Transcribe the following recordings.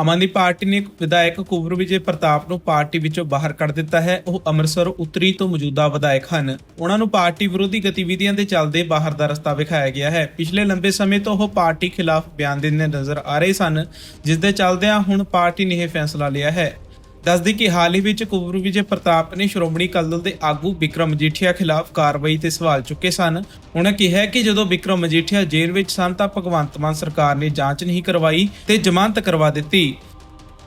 Aam Aadmi party ਨੇ ਵਿਧਾਇਕ ਕੁਵਰ ਵਿਜੇ ਪ੍ਰਤਾਪ ਨੂੰ ਪਾਰਟੀ ਵਿੱਚੋਂ ਬਾਹਰ ਕੱਢ ਦਿੱਤਾ ਹੈ। ਉਹ ਅੰਮ੍ਰਿਤਸਰ ਉੱਤਰੀ ਤੋਂ ਮੌਜੂਦਾ ਵਿਧਾਇਕ ਹਨ। ਉਹਨਾਂ ਨੂੰ ਪਾਰਟੀ ਵਿਰੋਧੀ ਗਤੀਵਿਧੀਆਂ ਦੇ ਚੱਲਦੇ ਬਾਹਰ ਦਾ ਰਸਤਾ ਵਿਖਾਇਆ ਗਿਆ ਹੈ। ਪਿਛਲੇ ਲੰਬੇ ਸਮੇਂ ਤੋਂ ਉਹ ਪਾਰਟੀ ਖਿਲਾਫ ਬਿਆਨ ਦਿੰਦੇ ਨਜ਼ਰ ਆ ਰਹੇ ਸਨ, ਜਿਸ ਦੇ ਚੱਲਦਿਆਂ ਹੁਣ ਪਾਰਟੀ ਨੇ ਇਹ ਫੈਸਲਾ ਲਿਆ ਹੈ। ਦੱਸਦੀ ਕਿ ਹਾਲ ਹੀ ਵਿੱਚ ਕੁਵਰ ਵਿਜੇ ਪ੍ਰਤਾਪ ਨੇ ਸ਼੍ਰੋਮਣੀ ਅਕਾਲੀ ਦਲ ਦੇ ਆਗੂ ਵਿਕਰਮ ਮਜੀਠੀਆ ਖਿਲਾਫ ਕਾਰਵਾਈ ਤੇ ਸਵਾਲ ਚੁੱਕੇ ਸਨ। ਉਹਨਾਂ ਕਿਹਾ ਕਿ ਜਦੋਂ ਵਿਕਰਮ ਮਜੀਠੀਆ ਜੇਲ੍ਹ ਵਿੱਚ ਸਨ ਤਾਂ ਭਗਵੰਤ ਮਾਨ ਸਰਕਾਰ ਨੇ ਜਾਂਚ ਨਹੀਂ ਕਰਵਾਈ ਤੇ ਜ਼ਮਾਨਤ ਕਰਵਾ ਦਿੱਤੀ।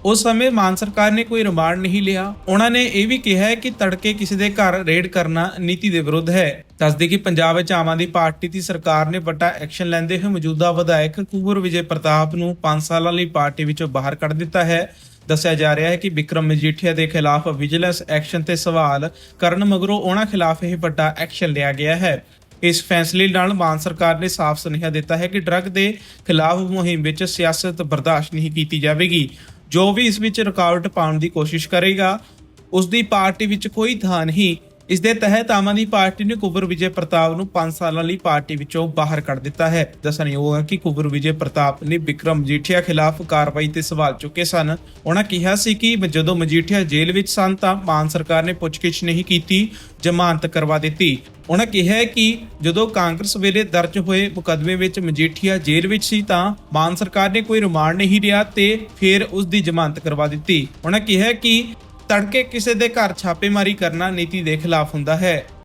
ਉਸ ਸਮੇਂ ਮਾਨ ਸਰਕਾਰ ਨੇ ਕੋਈ ਰਿਮਾਂਡ ਨਹੀਂ ਲਿਆ। ਉਹਨਾਂ ਨੇ ਇਹ ਵੀ ਕਿਹਾ ਕਿ ਤੜਕੇ ਕਿਸੇ ਦੇ ਘਰ ਰੇਡ ਕਰਨਾ ਨੀਤੀ ਦੇ ਵਿਰੁੱਧ ਹੈ। ਦੱਸਦੇ ਕਿ ਪੰਜਾਬ ਵਿੱਚ ਆਮ ਆਦਮੀ ਪਾਰਟੀ ਦੀ ਸਰਕਾਰ ਨੇ ਵੱਡਾ ਐਕਸ਼ਨ ਲੈਂਦੇ ਹੋਏ ਮੌਜੂਦਾ ਵਿਧਾਇਕ ਕੁਵਰ ਵਿਜੇ ਪ੍ਰਤਾਪ ਨੂੰ 5 ਸਾਲਾਂ ਲਈ ਪਾਰਟੀ ਵਿੱਚੋਂ ਬਾਹਰ ਕੱਢ ਦਿੱਤਾ ਹੈ। ਦੱਸਿਆ ਜਾ ਰਿਹਾ ਹੈ ਕਿ ਵਿਕਰਮ ਮਜੀਠੀਆ ਦੇ ਖਿਲਾਫ ਵਿਜੀਲੈਂਸ ਐਕਸ਼ਨ ਤੇ ਸਵਾਲ ਕਰਨ ਮਗਰੋਂ ਉਹਨਾਂ ਖਿਲਾਫ ਇਹ ਵੱਡਾ ਐਕਸ਼ਨ ਲਿਆ ਗਿਆ ਹੈ। ਇਸ ਫੈਸਲੇ ਨਾਲ ਮਾਨ ਸਰਕਾਰ ਨੇ ਸਾਫ਼ ਸੁਨੇਹਾ ਦਿੱਤਾ ਹੈ ਕਿ ਡਰੱਗ ਦੇ ਖਿਲਾਫ ਮੁਹਿੰਮ ਵਿੱਚ ਸਿਆਸਤ ਬਰਦਾਸ਼ਤ ਨਹੀਂ ਕੀਤੀ ਜਾਵੇਗੀ। ਜੋ ਵੀ ਇਸ ਵਿੱਚ ਰੁਕਾਵਟ ਪਾਉਣ ਦੀ ਕੋਸ਼ਿਸ਼ ਕਰੇਗਾ ਉਸ ਦੀ ਪਾਰਟੀ ਵਿੱਚ ਕੋਈ ਥਾਂ ਨਹੀਂ ਇਸ ਦੇ ਤਹਿਤ ਆਮ ਆਦਮੀ ਪਾਰਟੀ ਨੇ ਕੁਬਰ ਵਿਜੇ ਪ੍ਰਤਾਪ ਨੂੰ 5 ਸਾਲਾਂ ਲਈ ਪਾਰਟੀ ਵਿੱਚੋਂ ਬਾਹਰ ਕੱਢ ਦਿੱਤਾ ਹੈ। ਦੱਸਣਯੋਗ ਹੈ ਕਿ ਕੁਬਰ ਵਿਜੇ ਪ੍ਰਤਾਪ ਨੇ ਵਿਕਰਮ ਮਜੀਠੀਆ ਖਿਲਾਫ ਕਾਰਵਾਈ ਤੇ ਸਵਾਲ ਚੁੱਕੇ ਸਨ। ਉਹਨਾਂ ਕਿਹਾ ਸੀ ਕਿ ਜਦੋਂ ਮਜੀਠੀਆ ਜੇਲ੍ਹ ਵਿੱਚ ਸਨ ਤਾਂ ਮਾਨ ਸਰਕਾਰ ਨੇ ਪੁੱਛਗਿੱਛ ਨਹੀਂ ਕੀਤੀ, ਜ਼ਮਾਨਤ ਕਰਵਾ ਦਿੱਤੀ। ਉਹਨਾਂ ਕਿਹਾ ਕਿ ਜਦੋਂ ਕਾਂਗਰਸ ਵੇਲੇ ਦਰਜ ਹੋਏ ਮੁਕੱਦਮੇ ਵਿੱਚ ਮਜੀਠੀਆ ਜੇਲ੍ਹ ਵਿੱਚ ਸੀ ਤਾਂ ਮਾਨ ਸਰਕਾਰ ਨੇ ਕੋਈ ਰਿਮਾਂਡ ਨਹੀਂ ਲਿਆ ਤੇ ਫਿਰ ਉਸ ਦੀ ਜ਼ਮਾਨਤ ਕਰਵਾ ਦਿੱਤੀ। ਉਹਨਾਂ ਕਿਹਾ ਕਿ ਤੜਕੇ ਕਿਸੇ ਦੇ ਘਰ ਛਾਪੇਮਾਰੀ ਕਰਨਾ ਨੀਤੀ ਦੇ ਖਿਲਾਫ ਹੁੰਦਾ ਹੈ।